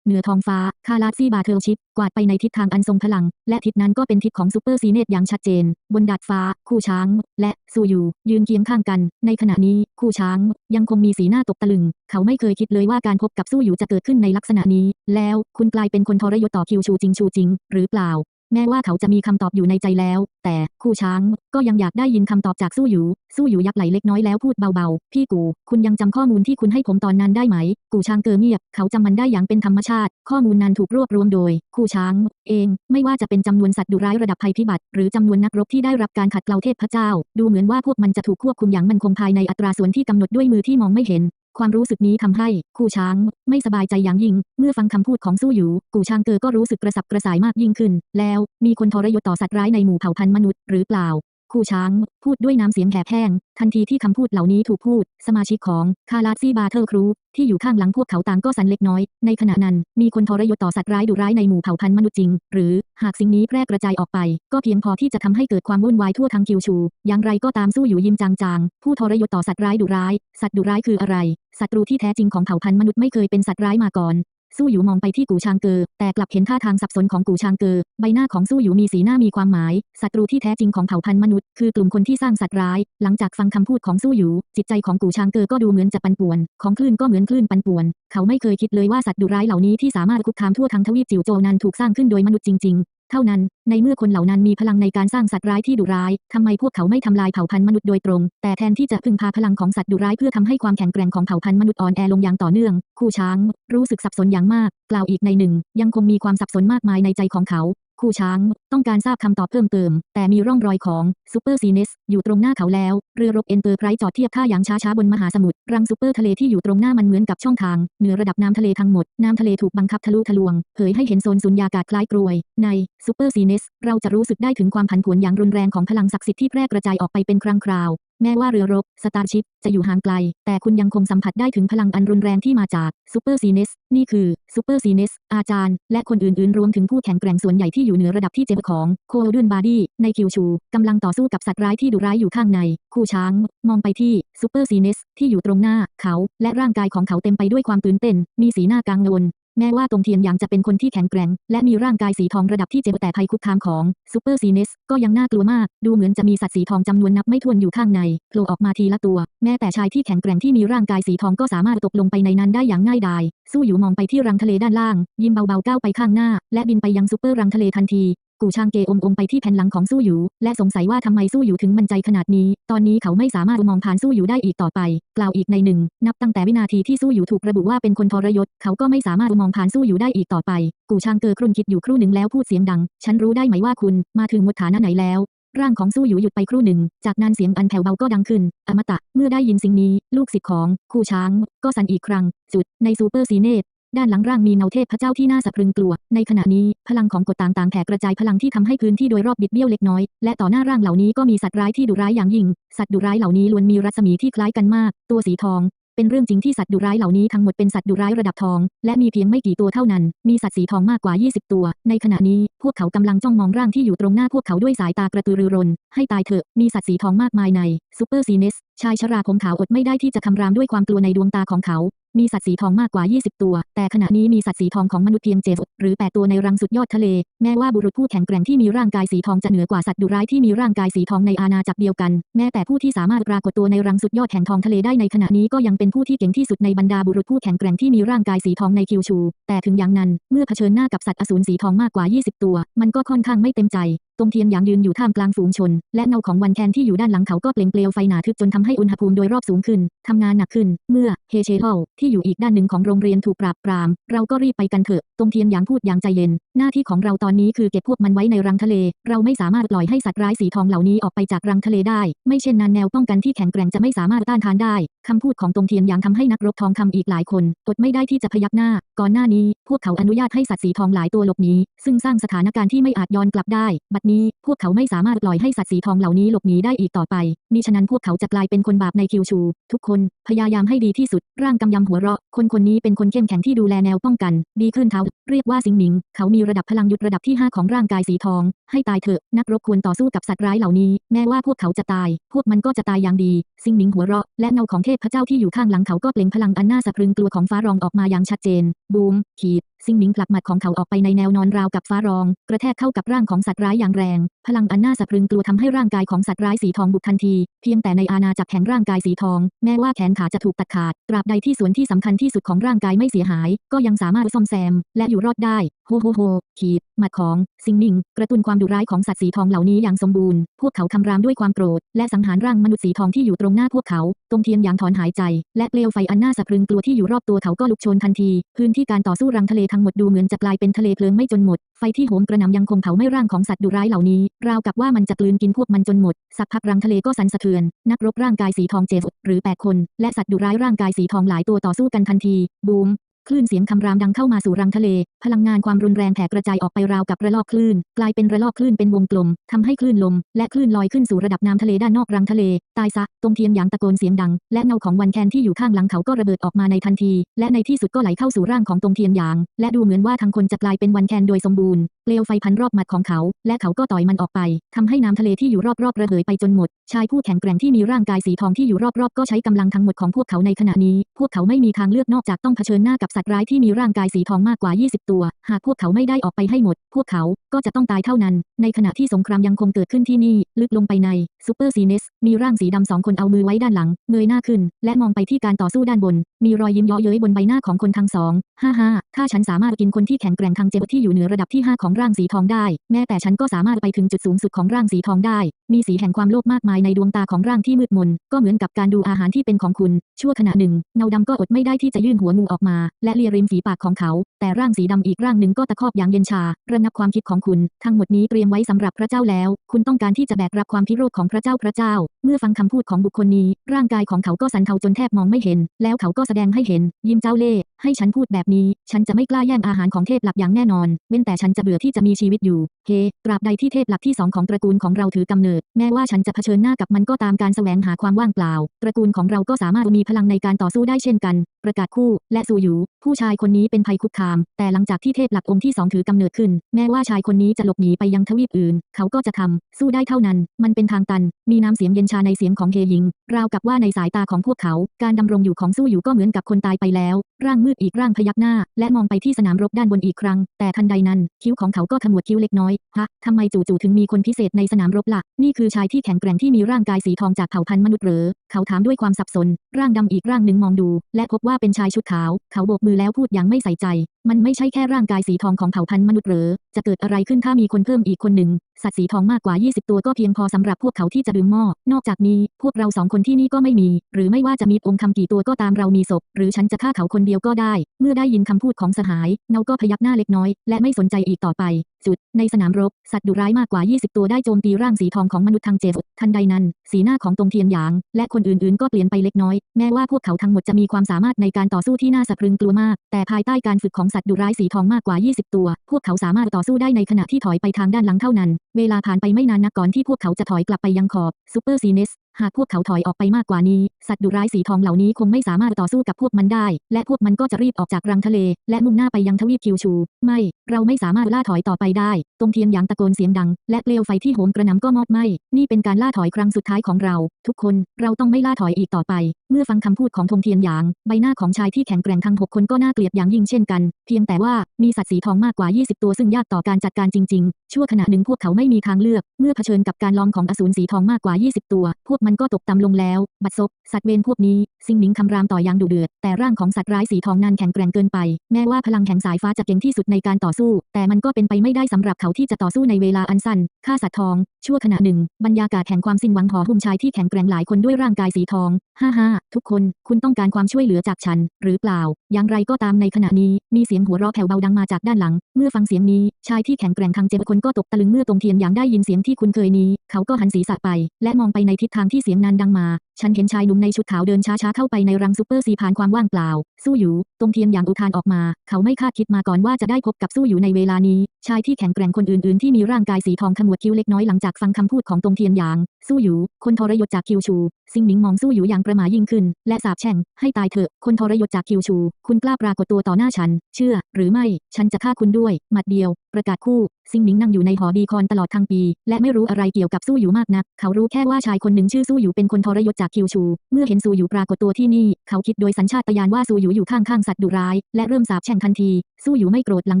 เหนือท้องฟ้า คาราซี่บาเทิลชิป กวาดไปในทิศทางอันทรงพลัง และทิศนั้นก็เป็นทิศของซูเปอร์ซีเนตอย่างชัดเจน บนดาดฟ้า คู่ช้าง และซูยู ยืนเคียงข้างกัน ในขณะนี้ คู่ช้าง ยังคงมีสีหน้าตกตะลึง เขาไม่เคยคิดเลยว่าการพบกับซูยูจะเกิดขึ้นในลักษณะนี้ แล้ว คุณกลายเป็นคนทรยศต่อคิวชูจิงชูจิง หรือเปล่า แม้ว่าเขาจะมีคำตอบอยู่ในใจแล้ว แต่คู่ช้างก็ยังอยากได้ยินคำตอบจากสู้อยู่ สู้อยู่ยักไหลเล็กน้อยแล้วพูดเบาๆ พี่กู คุณยังจำข้อมูลที่คุณให้ผมตอนนั้นได้ไหม กูช้างเกอเงียบ เขาจำมันได้อย่างเป็นธรรมชาติ ข้อมูลนั้นถูกรวบรวมโดย คู่ช้าง เอง ไม่ว่าจะเป็นจำนวนสัตว์ดุร้ายระดับภัยพิบัติ หรือจำนวนนักรบที่ได้รับการขัดเกลาเทพเจ้า ดูเหมือนว่าพวกมันจะถูกควบคุมอย่างมั่นคงภายในอัตราส่วนที่กำหนดด้วยมือที่มองไม่เห็น ความรู้สึกนี้ทำให้คู่ช้างไม่สบายใจอย่างยิ่ง เมื่อฟังคำพูดของสู้อยู่กูช้างเกอก็รู้สึกกระสับกระส่ายมากยิ่งขึ้น แล้วมีคนทรยศต่อสัตว์ร้ายในหมู่เผ่าพันธุ์มนุษย์หรือเปล่า คู่ช้าง พูดด้วยน้ำเสียงแหบแห้ง ทันทีที่คำพูดเหล่านี้ถูกพูด สมาชิกของคาราซีบาเทอร์ครูที่อยู่ข้างหลังพวกเขาต่างก็สันเล็กน้อย ในขณะนั้น มีคนทรยศต่อสัตว์ร้ายดุร้ายในหมู่เผ่าพันธุ์มนุษย์จริง หรือหากสิ่งนี้แพร่กระจายออกไป ก็เพียงพอที่จะทำให้เกิดความวุ่นวายทั่วทั้งคิวชู อย่างไรก็ตามสู้อยู่ยิ้มจางๆ ผู้ทรยศต่อสัตว์ร้ายดุร้าย สัตว์ดุร้ายคืออะไร ศัตรูที่แท้จริงของเผ่าพันธุ์มนุษย์ไม่เคยเป็นสัตว์ร้ายมาก่อน สู้อยู่มองไปที่กูชางเกอ แต่กลับเห็นท่าทางสับสนของกูชางเกอ ใบหน้าของสู้อยู่มีสีหน้ามีความหมาย ศัตรูที่แท้จริงของเผ่าพันธุ์มนุษย์ คือกลุ่มคนที่สร้างสัตว์ร้าย หลังจากฟังคำพูดของสู้อยู่ จิตใจของกูชางเกอก็ดูเหมือนจะปันป่วน ของคลื่นก็เหมือนคลื่นปันป่วน เขาไม่เคยคิดเลยว่าสัตว์ดุร้ายเหล่านี้ที่สามารถคุกคามทั่วทั้งทวีปจิ๋วโจวนั้นถูกสร้างขึ้นโดยมนุษย์จริงๆ เท่านั้น ในเมื่อคนเหล่านั้นมีพลังในการสร้างสัตว์ร้ายที่ดุร้าย ทำไมพวกเขาไม่ทำลายเผ่าพันธุ์มนุษย์โดยตรง แต่แทนที่จะพึ่งพาพลังของสัตว์ดุร้ายเพื่อทำให้ความแข็งแกร่งของเผ่าพันธุ์มนุษย์อ่อนแอลงอย่างต่อเนื่อง คู่ช้าง รู้สึกสับสนอย่างมาก กล่าวอีกในหนึ่ง ยังคงมีความสับสนมากมายในใจของเขา คู่ช้าง ต้องการทราบคำตอบเพิ่มเติม แต่มีร่องรอยของซูเปอร์ซีเนสอยู่ตรงหน้าเขาแล้ว เรือรบเอ็นเตอร์ไพรส์จอดเทียบท่าอย่างช้าๆบนมหาสมุทรรังซูเปอร์ทะเลที่อยู่ตรงหน้ามันเหมือนกับช่องทาง เหนือระดับน้ำทะเลทั้งหมด น้ำทะเลถูกบังคับทะลุทะลวง เผยให้เห็นโซนสุญญากาศคล้ายกรวย ในซูเปอร์ซีเนสเราจะรู้สึกได้ถึงความผันผวนอย่างรุนแรงของพลังศักดิ์สิทธิ์ที่แพร่กระจายออกไปเป็นครั้งคราว แม้ว่าเรือรบสตาร์ชิพจะอยู่ห่างไกล แต่คุณยังคงสัมผัสได้ถึงพลังอันรุนแรงที่มาจากซูเปอร์ซีเนสนี่คือซูเปอร์ซีเนสอาจารย์ และคนอื่นๆ รวมถึงผู้แข็งแกร่งส่วนใหญ่ที่อยู่เหนือระดับที่เจ็บของโคลดนบาร์ดี้ในคิวชูกำลังต่อสู้กับสัตว์ร้ายที่ดุร้ายอยู่ข้างใน คู่ช้าง มองไปที่ซูเปอร์ซีเนสที่อยู่ตรงหน้าเขา และร่างกายของเขาเต็มไปด้วยความตื่นเต้น มีสีหน้ากังวล แม้ว่าตรงเทียนยังจะเป็นคนที่แข็งแกร่ง และมีร่างกายสีทองระดับที่เจ็บแต่ภัยคุกคามของซูเปอร์ซีเนสก็ยังน่ากลัวมาก ดูเหมือนจะมีสัตว์สีทองจำนวนนับไม่ถ้วนอยู่ข้างในโผล่ออกมาทีละตัว แม้แต่ชายที่แข็งแกร่งที่มีร่างกายสีทองก็สามารถตกลงไปในนั้นได้อย่างง่ายดาย สู้อยู่มองไปที่รังทะเลด้านล่าง ยิ้มเบาๆก้าวไปข้างหน้า และบินไปยังซูเปอร์รังทะเลทันที กูชางเกอมอมไปที่แผ่นหลังของสู้อยู่ และสงสัยว่าทำไมสู้อยู่ถึงมันใจขนาดนี้ ตอนนี้เขาไม่สามารถมองผ่านสู้อยู่ได้อีกต่อไป กล่าวอีกในหนึ่ง นับตั้งแต่วินาทีที่สู้อยู่ถูกระบุว่าเป็นคนทรยศ เขาก็ไม่สามารถมองผ่านสู้อยู่ได้อีกต่อไป กูชางเกอครุ่นคิดอยู่ครู่หนึ่งแล้วพูดเสียงดัง ฉันรู้ได้ไหมว่าคุณ มาถึงมดฐานะไหนแล้วร่างของสู้หยูหยุดไปครู่หนึ่ง จากนั้นเสียงอันแผ่วเบาก็ดังขึ้น อมตะ เมื่อได้ยินสิ่งนี้ ลูกศิษย์ของ คู่ช้าง ก็สั่นอีกครั้ง จุด ในซูเปอร์ซีเนต ด้านหลังร่างมีเงาเทพพระเจ้าที่น่าสะพรึงกลัว ในขณะนี้ พลังของกฎต่างๆแผ่กระจายพลังที่ทำให้พื้นที่โดยรอบบิดเบี้ยวเล็กน้อย และต่อหน้าร่างเหล่านี้ก็มีสัตว์ร้ายที่ดุร้ายอย่างยิ่ง สัตว์ดุร้ายเหล่านี้ล้วนมีรัศมีที่คล้ายกันมาก ตัวสีทอง เป็นเรื่องจริงที่สัตว์ดุร้ายเหล่านี้ทั้งหมดเป็นสัตว์ดุร้ายระดับทอง และมีเพียงไม่กี่ตัวเท่านั้น มีสัตว์สีทองมากกว่า 20 ตัว ในขณะนี้ พวกเขากำลังจ้องมองร่างที่อยู่ตรงหน้าพวกเขาด้วยสายตากระตือรือร้น ให้ตายเถอะ มีสัตว์สีทองมากมายในซูเปอร์ซีเนส ชายชราผมขาวอดไม่ได้ที่จะคำรามด้วยความกลัวในดวงตาของเขา มีสัตว์สีทองมากกว่า 20 ตัว แต่ขณะนี้มีสัตว์สีทองของมนุษย์เพียงเจ็ดหรือ8ตัวในรังสุดยอดทะเล แม้ว่าบุรุษผู้แข็งแกร่งที่มีร่างกายสีทองจะเหนือกว่าสัตว์ดุร้ายที่มีร่างกายสีทองในอาณาจักรเดียวกัน แม้แต่ผู้ที่สามารถปรากฏตัวในรังสุดยอดแห่งทองทะเลได้ในขณะนี้ก็ยังเป็นผู้ที่เก่งที่สุดในบรรดาบุรุษผู้แข็งแกร่งที่มีร่างกายสีทองในคิวชู แต่ถึงอย่างนั้น เมื่อเผชิญหน้ากับสัตว์อสูรสีทองมากกว่า 20 ตัวมันก็ค่อนข้างไม่เต็มใจตรงเทียนหยางยืนอยู่ท่ามกลางฝูงชน และเงาของวันแคนที่อยู่ด้านหลังเขาก็เปล่งเปลวไฟหนาทึบจนทำให้อุณหภูมิโดยรอบสูงขึ้นทำงานหนักขึ้น เมื่อเฮเชเฮลที่อยู่อีกด้านหนึ่งของโรงเรียนถูกปราบปราม เราก็รีบไปกันเถอะ ตรงเทียนหยางพูดอย่างใจเย็น หน้าที่ของเราตอนนี้คือเก็บพวกมันไว้ในรังทะเล เราไม่สามารถปล่อยให้สัตว์ร้ายสีทองเหล่านี้ออกไปจากรังทะเลได้ ไม่เช่นนั้นแนวป้องกันที่แข็งแกร่งจะไม่สามารถต้านทานได้คำพูดของตรงเทียนหยางทำให้นักรบทองคำอีกหลายคนอดไม่ได้ที่จะพยักหน้า ก่อนหน้านี้ พวกเขาอนุญาตให้สัตว์สีทองหลายตัวหลบหนีซึ่งสร้างสถานการณ์ที่ไม่อาจย้อนกลับได้บัดนี้ พวกเขาไม่สามารถปล่อยให้สัตว์สีทองเหล่านี้หลบหนีได้อีกต่อไปมิฉะนั้นพวกเขาจะกลายเป็นคนบาปในคิวชู ทุกคนพยายามให้ดีที่สุด ร่างกำยำหัวเราะ คนคนนี้เป็นคนเข้มแข็งที่ดูแลแนวป้องกัน ดีขึ้นเท้าเรียกว่าสิงหมิง เขามีระดับพลังยุทธระดับที่ 5 ของร่างกายสีทอง ให้ตายเถอะ นักรบควรต่อสู้กับสัตว์ร้ายเหล่านี้ แม้ว่าพวกเขาจะตาย พวกมันก็จะตายอย่างดี สิงหมิงหัวเราะ และเงาของเทพเจ้าที่อยู่ข้างหลังเขาก็เปล่งพลังอันน่าสะพรึงกลัวของฟ้ารองออกมาอย่างชัดเจน บูมขีด ซิงหมิงผลักหมัดของเขาออกไปในแนวนอนราวกับฟ้ารอง กระแทกเข้ากับร่างของสัตว์ร้ายอย่างแรง พลังอันน่าสะพรึงกลัวทำให้ร่างกายของสัตว์ร้ายสีทองบุกทันที เพียงแต่ในอาณาจักรแห่งร่างกายสีทอง แม้ว่าแขนขาจะถูกตัดขาดตราบใดที่ส่วนที่สำคัญที่สุดของร่างกายไม่เสียหาย ก็ยังสามารถซ่อมแซม และอยู่รอดได้ฮโฮโฮขีดหมัดของซิงหมิง กระตุ้นความดุร้ายของสัตว์สีทองเหล่านี้อย่างสมบูรณ์ พวกเขาคำรามด้วยความโกรธ และสังหารร่างมนุษย์สีทองที่อยู่ตรงหน้าพวกเขา ตรงเทียนอย่างถอนหายใจ และเปลวไฟอันน่าสะพรึงกลัวที่อยู่รอบตัวเขาก็ลุกโชนทันที พื้นที่การต่อสู้รังทะเลทั้งหมดดูเหมือนจะกลายเป็นทะเลเพลิงไม่จนหมด ไฟที่โหมกระหน่ำยังคงเผาไม้ร่างของสัตว์ดุร้ายเหล่านี้ ราวกับว่ามันจะกลืนกินพวกมันจนหมด สักพักรังทะเลก็สั่นสะเทือน นักรบร่างกายสีทองเจฟหรือแปดคน และสัตว์ดุร้ายร่างกายสีทองหลายตัวต่อสู้กันทันที บูม คลื่นเสียงคำรามดังเข้ามาสู่รังทะเล พลังงานความรุนแรงแผ่กระจายออกไปราวกับระลอกคลื่น กลายเป็นระลอกคลื่นเป็นวงกลมทำให้คลื่นลม และคลื่นลอยขึ้นสู่ระดับน้ำทะเลด้านนอกรังทะเล ตายซะ ตรงเทียนหยางตะโกนเสียงดัง และเงาของวันแคนที่อยู่ข้างหลังเขาก็ระเบิดออกมาในทันที และในที่สุดก็ไหลเข้าสู่ร่างของตรงเทียนหยาง และดูเหมือนว่าทั้งคนจะกลายเป็นวันแคนโดยสมบูรณ์เปลวไฟพันรอบหมัดของเขา และเขาก็ต่อยมันออกไปทำให้น้ำทะเลที่อยู่รอบๆระเหยไปจนหมด ชายผู้แข็งแกร่งที่มีร่างกายสีทองที่อยู่รอบๆ ก็ใช้กำลังทั้งหมดของพวกเขาในขณะนี้ พวกเขาไม่มีทางเลือกนอกจากต้องเผชิญหน้ากับสัตว์ร้ายที่มีร่างกายสีทองมากกว่า 20 ตัว หากพวกเขาไม่ได้ออกไปให้หมด พวกเขาก็จะต้องตายเท่านั้น ในขณะที่สงครามยังคงเกิดขึ้นที่นี่ ลึกลงไปในซูเปอร์ซีเนสมีร่างสีดำสองคนเอามือไว้ด้านหลัง เงยหน้าขึ้น และมองไปที่การต่อสู้ด้านบน มีรอยยิ้มเยาะเย้ยบนใบหน้าของคนทั้งสอง ฮ่าฮ่าถ้าฉันสามารถกินคนที่แข็งแกร่งทางเจบที่อยู่เหนือระดับที่ 5 ของร่างสีทองได้ แม้แต่ฉันก็สามารถไปถึงจุดสูงสุดของร่างสีทองได้ มีสีแห่งความโลภมากมายในดวงตาของร่างที่มืดมน ก็เหมือนกับการดูอาหารที่เป็นของคุณ ชั่วขณะหนึ่ง เงาดำก็อดไม่ได้ที่จะยื่นหัวงูออกมา และเลียริมฝีปากของเขา แต่ร่างสีดำอีกร่างหนึ่งก็ตะคอกอย่างเย็นชา ระงับความคิดของคุณ ทั้งหมดนี้เตรียมไว้สำหรับพระเจ้าแล้ว คุณต้องการที่จะแบกรับความพิโรธของพระเจ้าพระเจ้า เมื่อฟังคำพูดของบุคคลนี้ ร่างกายของเขาก็สั่นเทาจนแทบมองไม่เห็น แล้วเขาก็แสดงให้เห็น ยิ้มเจ้าเล่ห์ ให้ฉันพูดแบบนี้ ฉันจะไม่กล้าแย่งอาหารของเทพหลักอย่างแน่นอน เว้นแต่ฉันจะเบื่อที่จะมีชีวิตอยู่ เฮ ตราบใดที่เทพหลักที่สองของตระกูลของเราถือกำเนิด แม้ว่าฉันจะเผชิญหน้ากับมันก็ตามการแสวงหาความว่างเปล่า ตระกูลของเราก็สามารถมีพลังในการต่อสู้ได้เช่นกัน ประกาศคู่ และซูหยูผู้ชายคนนี้เป็นภัยคุกคาม แต่หลังจากที่เทพหลักองค์ที่สองถือกำเนิดขึ้น แม้ว่าชายคนนี้จะหลบหนีไปยังทวีปอื่น เขาก็จะทำสู้ได้เท่านั้น มันเป็นทางตัน มีน้ำเสียงเย็นชาในเสียงของเฮยิง ราวกับว่าในสายตาของพวกเขา การดำรงอยู่ของสู้อยู่ก็เหมือนกับคนตายไปแล้ว ร่างมืดอีกร่างพยักหน้า และมองไปที่สนามรบด้านบนอีกครั้ง แต่ทันใดนั้น คิ้วของเขาก็ขมวดคิ้วเล็กน้อยฮะทำไมจู่ๆถึงมีคนพิเศษในสนามรบละ่ะ นี่คือชายที่แข็งแกร่งที่มีร่างกายสีทองจากเผ่าพันธุ์มนุษย์เหรอเขาถามด้วยความสับสน ร่างดำอีกร่างหนึ่งมองดู และพบว่าเป็นชายชุดขาว เขาโบกมือแล้วพูดอย่างไม่ใส่ใจ มันไม่ใช่แค่ร่างกายสีทองของเผ่าพันธุ์มนุษย์เหรอจะเกิดอะไรขึ้นถ้ามีคนเพิ่มอีกคนหนึ่งสัตว์สีทองมากกว่า 20 ตัวก็เพียงพอสำหรับพวกเขาที่จะดื่มหม้อ นอกจากนี้ พวกเราสองคนที่นี่ก็ไม่มี หรือไม่ว่าจะมีองค์คำกี่ตัวก็ตามเรามีศพ หรือฉันจะฆ่าเขาคนเดียวก็ได้ เมื่อได้ยินคำพูดของสหาย เงาก็พยักหน้าเล็กน้อย และไม่สนใจอีกต่อไป จุด ในสนามรบ สัตว์ดุร้ายมากกว่า 20 ตัวได้โจมตีร่างสีทองของมนุษย์ทางเจฟทันใดนั้น สีหน้าของตงเทียนหยาง และคนอื่นๆ ก็เปลี่ยนไปเล็กน้อย แม้ว่าพวกเขาทั้งหมดจะมีความสามารถในการต่อสู้ที่น่าสะพรึงกลัวมาก แต่ภายใต้การฝึกของสัตว์ดุร้ายสีทองมากกว่า 20 ตัว พวกเขาสามารถต่อสู้ได้ในขณะที่ถอยไปทางด้านหลังเท่านั้น เวลาผ่านไปไม่นานนักก่อนที่พวกเขาจะถอยกลับไปยังขอบซูเปอร์ซีเนส หากพวกเขาถอยออกไปมากกว่านี้ สัตว์ดุร้ายสีทองเหล่านี้คงไม่สามารถต่อสู้กับพวกมันได้ และพวกมันก็จะรีบออกจากรังทะเล และมุ่งหน้าไปยังทวีปคิวชู ไม่ เราไม่สามารถล่าถอยต่อไปได้ ตรงเทียนหยางตะโกนเสียงดัง และเปลวไฟที่โหมกระหน่ำก็มอดไหม้ นี่เป็นการล่าถอยครั้งสุดท้ายของเรา ทุกคน เราต้องไม่ล่าถอยอีกต่อไป เมื่อฟังคำพูดของธงเทียนหยาง ใบหน้าของชายที่แข็งแกร่งทั้งหกคนก็น่าเกลียดอย่างยิ่งเช่นกัน เพียงแต่ว่ามีสัตว์สีทองมากกว่า 20 ตัวซึ่งยากต่อการจัดการจริง ๆ ชั่วขณะหนึ่งพวกเขาไม่มีทางเลือก เมื่อเผชิญกับการลองของอสูรสีทองมากกว่า 20 ตัว พวกมันก็ตกต่ำลงแล้ว บัดซบ สัตว์เวรพวกนี้ ซิงหมิงคำรามต่ออย่างดุเดือด แต่ร่างของสัตว์ร้ายสีทองนั้นแข็งแกร่งเกินไป แม้ว่าพลังแห่งสายฟ้าจะเก่งที่สุดในการต่อสู้ แต่มันก็เป็นไปไม่ได้สำหรับเขาที่จะต่อสู้ในเวลาอันสั้น ฆ่าสัตว์ทอง ชั่วขณะหนึ่ง บรรยากาศแห่งความสิ้นหวังห่อหุ้มชายที่แข็งแกร่งหลายคนด้วยร่างกายสีทอง ฮ่าฮ่าทุกคน คุณต้องการความช่วยเหลือจากฉัน หรือเปล่า อย่างไรก็ตามในขณะนี้มีเสียงหัวเราะแผ่วเบาดังมาจากด้านหลัง เมื่อฟังเสียงนี้ชายที่แข็งแกร่งทางเจ็บคนก็ตกตะลึงเมื่อตรงเทียนอย่างได้ยินเสียงที่คุ้นเคยนี้ เขาก็หันศีรษะไป และมองไปในทิศทางที่เสียงนั้นดังมาฉันเห็นชายหนุ่มในชุดขาวเดินช้าๆเข้าไปในรังซูเปอร์ซีผ่านความว่างเปล่า สู้อยู่ ตรงเทียนอย่างอุทานออกมา เขาไม่คาดคิดมาก่อนว่าจะได้พบกับสู้อยู่ในเวลานี้ ชายที่แข็งแกร่งคนอื่นๆที่มีร่างกายสีทองขมวดคิ้วเล็กน้อยหลังจากฟังคำพูดของตรงเทียนหยาง สู้อยู่ คนทรยศจากคิวชู ซิงหมิงมองสู้อยู่อย่างประหม่ายิ่งขึ้น และสาบแช่ง ให้ตายเถอะ คนทรยศจากคิวชู คุณกล้าปรากฏตัวต่อหน้าฉัน เชื่อ หรือไม่ ฉันจะฆ่าคุณด้วย หมัดเดียว ประกาศคู่ ซิงหมิงนั่งอยู่ในหอดีคอนตลอดทั้งปี และไม่รู้อะไรเกี่ยวกับสู้อยู่มากนัก เขารู้แค่ว่าชายคนหนึ่งชื่อสู้อยู่เป็นคนทรยศจากคิวชู เมื่อเห็นสู้อยู่ปรากฏตัวที่นี่ เขาคิดโดยสัญชาตญาณว่าสู้อยู่อยู่ข้างๆสัตว์ดุร้าย และเริ่มสาบแช่งทันทีสู้อยู่ไม่โกรธหลัง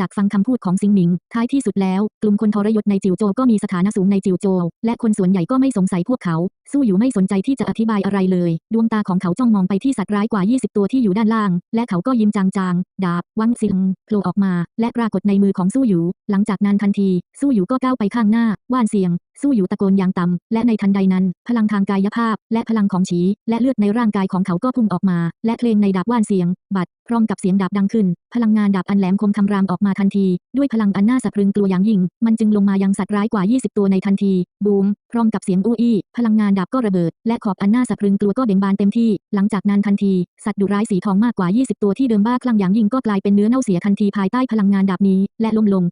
จากฟังคำพูดของซิงหมิง ท้ายที่สุดแล้ว กลุ่มคนทรยศในจิวโจก็มีสถานะสูงในจิวโจ และคนส่วนใหญ่ก็ไม่สงสัยพวกเขา สู้อยู่ไม่สนใจที่จะอธิบายอะไรเลย ดวงตาของเขาจ้องมองไปที่สัตว์ร้ายกว่า 20 ตัวที่อยู่ด้านล่าง และเขาก็ยิ้มจางๆ ดาบ วังซิงโผล่ออกมา และปรากฏในมือของสู้อยู่ หลังจากนั้นทันที สู้อยู่ก็ก้าวไปข้างหน้า ว่านเสียง สู้อยู่ตะโกนอย่างต่ำและในทันใดนั้น พลังทางกายภาพ และพลังของฉีและเลือดในร่างกายของเขาก็พุ่งออกมา และเพลงในดาบว่านเสียง บัด พร้อมกับเสียงดาบดังขึ้น พลังงานดาบอันแหลมคมคำรามออกมาทันที ด้วยพลังอันน่าสะพรึงกลัวอย่างยิ่ง มันจึงลงมายังสัตว์ร้ายกว่า 20 ตัวในทันที บูม พร้อมกับเสียงอู้อี้ พลังงานดาบก็ระเบิด และขอบอันน่าสะพรึงกลัวก็เบ่งบานเต็มที่ หลังจากนั้นทันที สัตว์ดุร้ายสีทองมากกว่า 20 ตัวที่เดิมบ้าคลั่งอย่างยิ่งก็กลายเป็นเนื้อเน่าเสียทันทีภายใต้พลังงานดาบนี้ และล้มลง